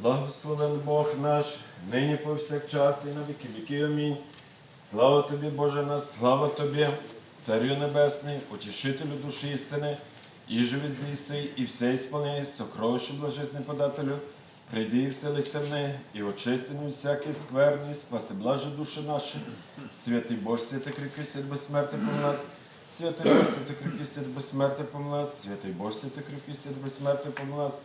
Благословен Бог наш, нині повсякчас і на віки віки. Амінь. Слава тобі, Боже наш, слава тобі, Царю Небесний, утішителю душі істини, і живи здійси, і все ісполняй, сокровище блажесне подателю, прийди і вселися в неї, і очисти від всякий скверний, спаси блаже душі наші, святий Боже, святий кріпкий, свят безсмертний помилась, святий Боже, святий кріпкий, свят безсмертний помилась, святий Боже, святий кріпкий, свят безсмертний помилась,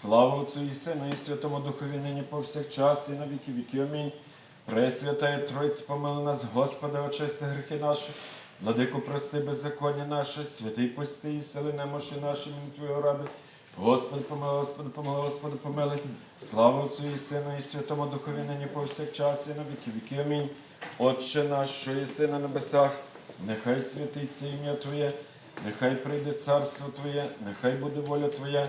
Слава Отцю і Сину, і Святому Духові нині повсякчас, і на віки віки. Амінь. Пресвятая Тройці, помили нас, Господи, очисти гріхи наші, владику прости беззаконня наше, святий пости і сили немощі наші, Твого ради. Господи, помилуй, Господи, помилуй, Господи, помилуй. Слава Отцю і Сину, і Святому Духові нині повсякчас, і на віки віки. Амінь. Отче наш, що єси на небесах, нехай святиться ім'я Твоє, нехай прийде царство Твоє, нехай буде воля Твоя,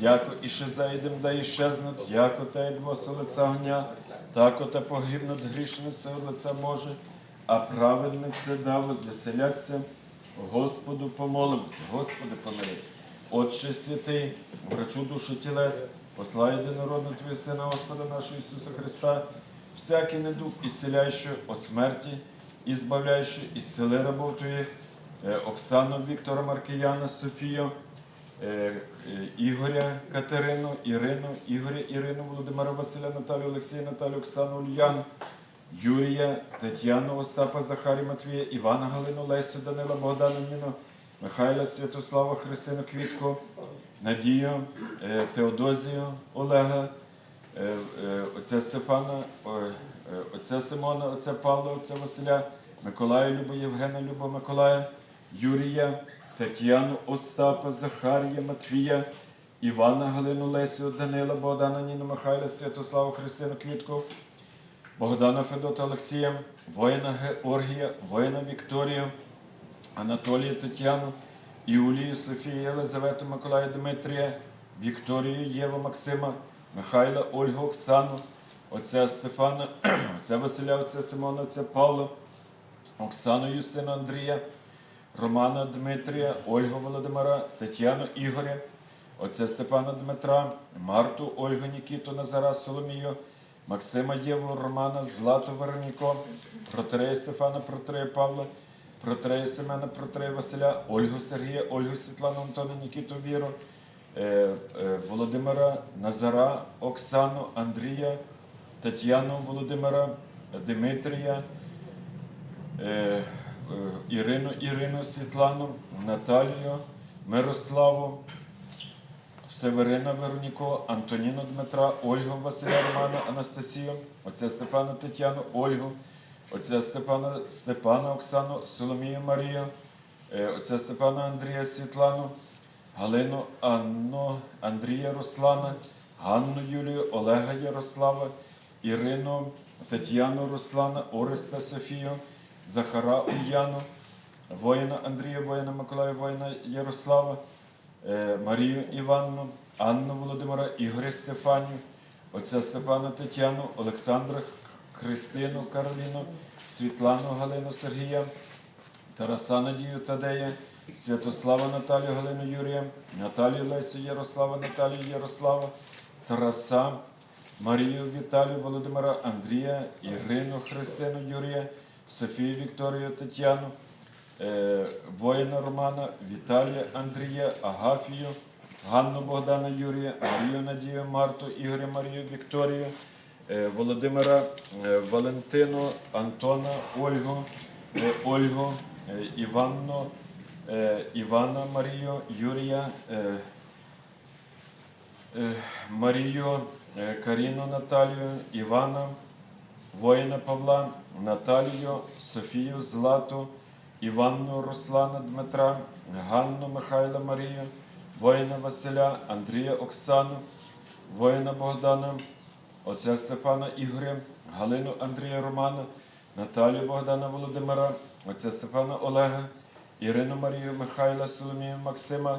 яко іще зайдем, да іщезнуть, яко та й двоса лиця гня, тако та погибнуть грішниці од лиця Боже, а праведниці да возвеселяться. Господу помолимося, Господи помилуй. Отче святий, врачу душу тілес, послай єдинородного Твого Сина, Господа нашого Ісуса Христа, всякий недуг ісцеляючи від смерті, і збавляючи, ісцели рабов Твоїх, е, Оксану Віктора Маркіяна, Софію, Ігоря Катерину, Ірину, Ігоря Ірину, Володимира Василя, Наталію Олексія, Наталію Оксану Ульяну, Юрія, Тетяну, Остапа, Захарі Матвія, Івана Галину, Лесю, Данила, Богдана, Ніну, Михайла, Святослава, Христину, Квітку, Надію, е, Теодозію, Олега, е, е, отця Стефана, е, отця Симона, отця Павла, отця Василя, Миколая, Любо, Євгена, Любо, Миколая, Юрія, Тетяну, Остапа, Захарія, Матвія, Івана, Галину, Лесю, Данила, Богдана, Ніну, Михайла, Святославу, Христину, Квітку, Богдана Федота Олексія, воїна Георгія, воїна Вікторію, Анатолія Тетяну, Іулію, Софію, Єлизавету, Миколая Дмитрія, Вікторію, Єву, Максима, Михайла, Ольгу, Оксану, отця Стефана, отця Василя, отця Симона, отця Павла, Оксану Юстину Андрія, Романа Дмитрія, Ольгу Володимира, Тетяну Ігоря, отця Степана Дмитра, Марту, Ольгу Нікіту, Назара, Соломію, Максима Єву, Романа, Злату Вероніко, Протрея Стефана, Протрея Павла, Протрея Семена, Протрея Василя, Ольгу Сергія, Ольгу Світлану, Антона, Нікіту Віру, е, е, Володимира, Назара, Оксану, Андрія, Тетяну Володимира, Дмитрія, е, Ірину, Ірину, Світлану, Наталію, Мирославу, Северина Вероніко, Антоніну Дмитра, Ольгу Василя Романа, Анастасію, отця Степана Тетяну, Ольгу, отця Степана Степана Оксану, Соломію Марію, е, отця Степана Андрія Світлану, Галину Анну, Андрія Руслана, Ганну Юлію, Олега Ярослава, Ірину, Тетяну Руслана, Ореста Софію, Захара Ульяну, воїна Андрія, воїна Миколая, воїна Ярослава, е, Марію Іванну, Анну Володимира, Ігоря Стефанію, отця Степана Тетяну, Олександра Христину Кароліну, Світлану Галину Сергія, Тараса Надію Тадея, Святослава Наталію Галину Юрія, Наталію Лесю Ярослава, Наталію Ярослава, Тараса, Марію Віталію Володимира, Андрія, Ірину Христину Юрія, Софію Вікторію Тетяну, е, воїна Романа, Віталія Андрія, Агафію, Ганну Богдана Юрія, Марію Надію, Марту, Ігоря Марію Вікторію, е, Володимира е, Валентину, Антона, Ольгу, Ольгу, Іванну, Івана Марію, Юрія, Марію, Каріну Наталію, Івана, воїна Павла, Наталію, Софію Злату, Іванну Руслана Дмитра, Ганну Михайла Марію, воїна Василя, Андрія Оксану, воїна Богдана, отця Степана Ігоря, Галину Андрія Романа, Наталію Богдана Володимира, отця Степана Олега, Ірину Марію Михайла, Соломію Максима,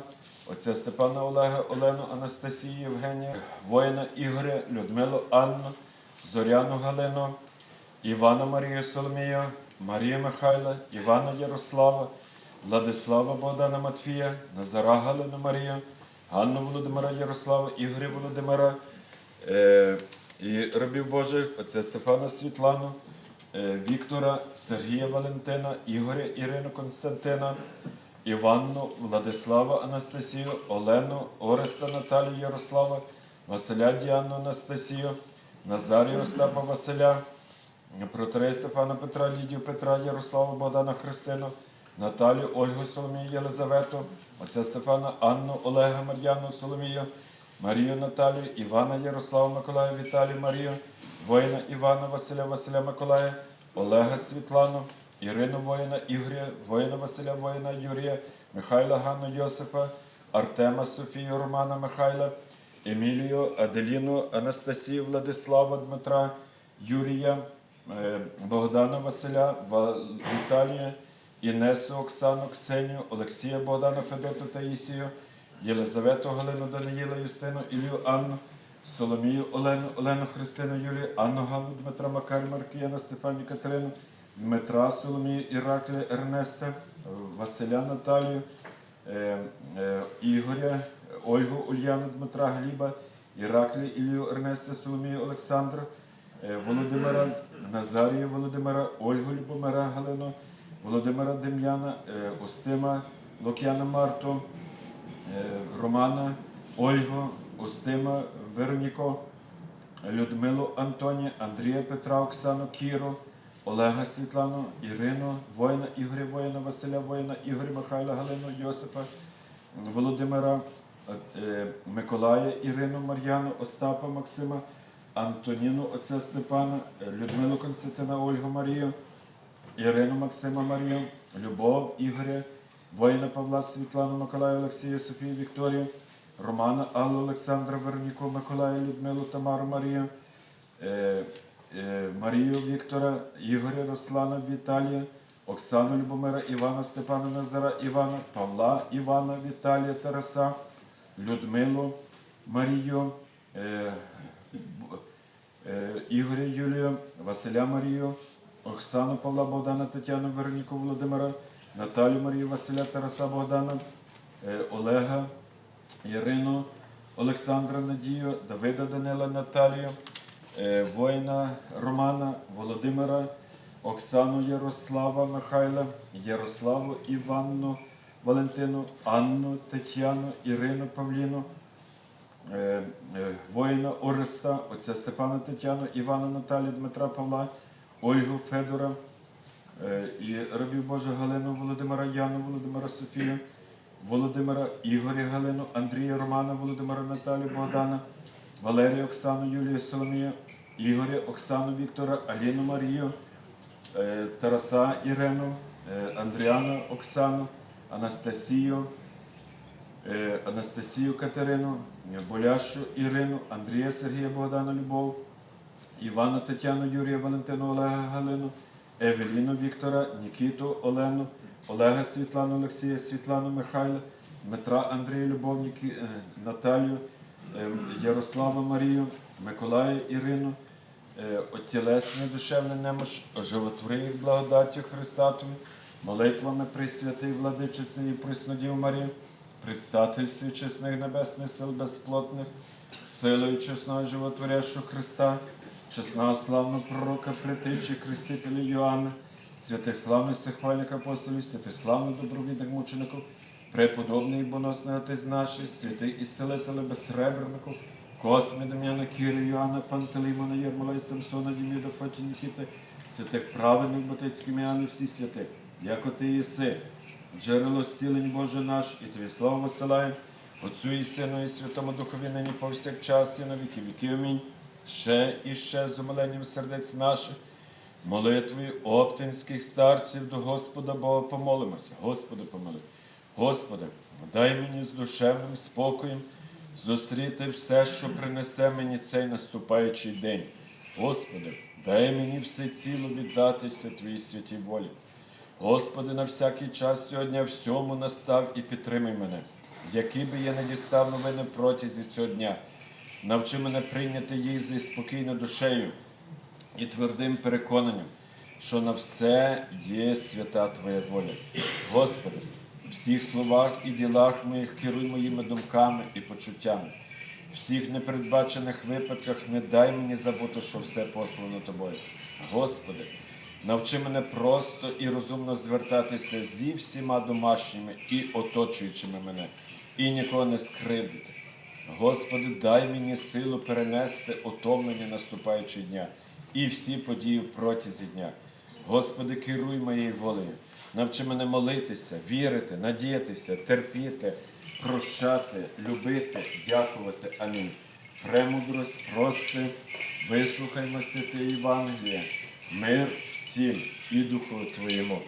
отця Степана Олега, Олену Анастасію Євгенія, воїна Ігоря, Людмилу Анну, Зоряну Галину, Івана Марію Соломію, Марію Михайла, Івана Ярослава, Владислава Богдана Матфія, Назара Галину Марію, Ганну Володимира Ярослава, Ігоря Володимира, е, і рабів Божих, отця Стефана Світлану, е, Віктора, Сергія Валентина, Ігоря Ірину Константина, Іванну, Владислава Анастасію, Олену, Ореста Наталію Ярослава, Василя Діану Анастасію, Назарію Остапа Василя, Протарея Стефана Петра, Лідію Петра, Ярослава Богдана Христину, Наталію, Ольгу Соломію Єлизавету, отця Стефана, Анну, Олега, Мар'яну, Соломію, Марію Наталію, Івана Ярослава Миколая, Віталію Марію, воїна Івана Василя Василя Миколая, Олега Світлану, Ірину воїна Ігоря, воїна Василя воїна Юрія, Михайла Ганну Йосипа, Артема Софію Романа Михайла, Емілію, Аделіну, Анастасію, Владислава Дмитра, Юрія, е, Богдана Василя, Віталія, Інесу, Оксану, Ксенію, Олексія Богдана Федоту Таїсію, Єлизавету Галину Даниїла, Юстину, Ілію Анну, Соломію Олену, Олену Христину Юлію, Анну Ганну, Дмитра Макар, Маркіяна, Стефані Катерину, Дмитра Соломію, Іраклія Ернеста, Василя Наталію, е, е, Ігоря, Ольгу Ульяну, Дмитра Гліба, Іраклі Ілію Ернеста, Соломію Олександра, е, Володимира, Назарія Володимира, Ольгу Любомира Галину, Володимира Дем'яна, е, Устима Лук'яна Марту, е, Романа, Ольгу, Устима Вероніко, Людмилу Антоні, Андрія Петра, Оксану Кіру, Олега Світлану, Ірину, воїна Ігоря воїна, Василя воїна, Ігоря Михайла, Галину, Йосипа, Володимира, Миколая, Ірину, Мар'яну, Остапа, Максима, Антоніну, отця Степана, е, Людмилу Константина, Ольгу Марію, Ірину Максима Марію, Любов Ігоря, воїна Павла Світлану Миколая, Олексія, Софію Вікторію, Романа Аллу Олександра Верніку, Миколая, Людмилу Тамару Марію, е, е, Марію Віктора, Ігоря Руслана Віталія, Оксану Любомира, Івана Степана Назара Івана, Павла Івана Віталія Тараса, Людмилу Марію, е, е, Ігоря Юлію, Василя Марію, Оксану Павла Богдана, Тетяну Вероніку Володимира, Наталю Марію Василя Тараса Богдана, е, Олега, Ірину, Олександра Надію, Давида Данила Наталію, воїна Романа, Володимира, Оксану Ярослава Михайла, Ярославу Іванну, Валентину, Анну, Тетяну, Ірину Павліну, е, е, воїна Ореста, отця Степана Тетяну, Івана Наталію, Дмитра Павла, Ольгу Федора, е, і рабів Божих Галину Володимира Яну, Володимира Софію, Володимира Ігоря Галину, Андрія Романа, Володимира Наталію Богдана, Валерія Оксану, Юлію Соломію, Ігоря Оксану Віктора, Аліну Марію, е, Тараса Ірину, е, Андріану Оксану, Анастасію, е, Анастасію Катерину, Боляшу Ірину, Андрія Сергія Богдана Любов, Івана Тетяну, Юрія Валентину, Олега Галину, Евеліну Віктора, Нікіту Олену, Олега Світлану, Олексія Світлану Михайла, Дмитра Андрія Любов, е, Наталію, е, Ярослава Марію, Миколая Ірину, е, оттілесне душевне немощ, оживотвори їх благодаттю Христа Тобі, молитвами Пресвятий Владичиці і Преснодів Марії, предстательстві чесних небесних сил безплотних, силою чесного животворящого Христа, чесного славного пророка, притичі, крестителя Йоанна, святих славних всехвальних апостолів, святих славних добровідних мучеників, преподобний і боносний Отець наших, святих ісцелителів безсребреників, Космі, Дем'яна, Кіри, Йоанна, Пантелеймона, Єрмола, Самсона, Діміда, Фоті, Нікіти, святих праведних Ботицьких Міани, всі святих, яко ти єси, джерело зцілень Боже наш, і тобі славу висилаємо, Отцю і Сину, і Святому Духові нині повсякчас, і на віки віки. Амінь. Ще і ще з умиленням сердець наших, молитвою оптинських старців до Господа Бога помолимося. Господи, помили. Господи, дай мені з душевним спокоєм зустріти все, що принесе мені цей наступаючий день. Господи, дай мені все ціло віддатися Твоїй святій волі. Господи, на всякий час сьогодні всьому настав і підтримай мене, який би я не дістав новини протязі цього дня. Навчи мене прийняти їх зі спокійною душею і твердим переконанням, що на все є свята Твоя воля. Господи, в всіх словах і ділах моїх керуй моїми думками і почуттями. Всіх непередбачених випадках не дай мені забути, що все послано тобою. Господи, навчи мене просто і розумно звертатися зі всіма домашніми і оточуючими мене, і нікого не скривдити. Господи, дай мені силу перенести отомлення наступаючого дня і всі події протязі дня. Господи, керуй моєю волею. Навчи мене молитися, вірити, надіятися, терпіти, прощати, любити, дякувати. Амінь. Премудрость, прости, вислухаймо святе Євангеліє, мир всім і Духу Твоєму.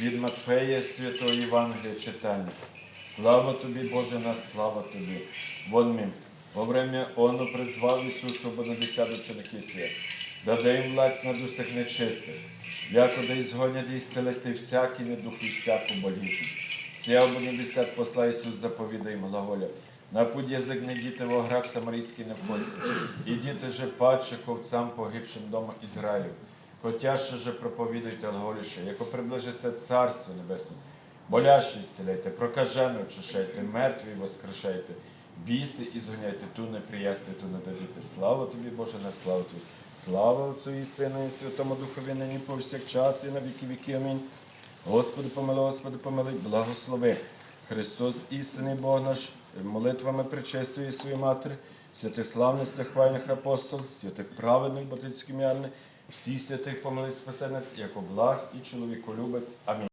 Від Матфея святого Євангелія читання. Слава тобі, Боже наш, слава тобі. Вон ми, во время оно призвав Ісусу Бонадесят учеників свят, даде їм власть над усіх нечистих, якода ізгонять і зцелити всякий недух і всяку болізнь. Сія Бонадесят посла Ісус заповідає їм глаголя. На путь язик не діти во граб самарійський не входьте, і діти же паче ковцам погибшим дома Ізраїлю. Хотя ще же проповідуйте глаголіше, яко приближиться Царство Небесне. Болящі зціляйте, прокажених очищайте, мертві воскрешайте, біси і згоняйте, ту не приясти, ту не дадіте. Слава тобі, Боже, на славу тобі. Слава Отцю і Сину, і Святому Духові, нині повсякчас, і на віки віки. Амінь. Господи, помилуй, Господи, помилуй, благослови. Христос, істинний Бог наш, молитвами причестує свою матері, святих славних хвальних апостол, святих праведних, ботицьких м'яльних, всіх святих помилуй спасенець, як благ і чоловіколюбець. Амінь.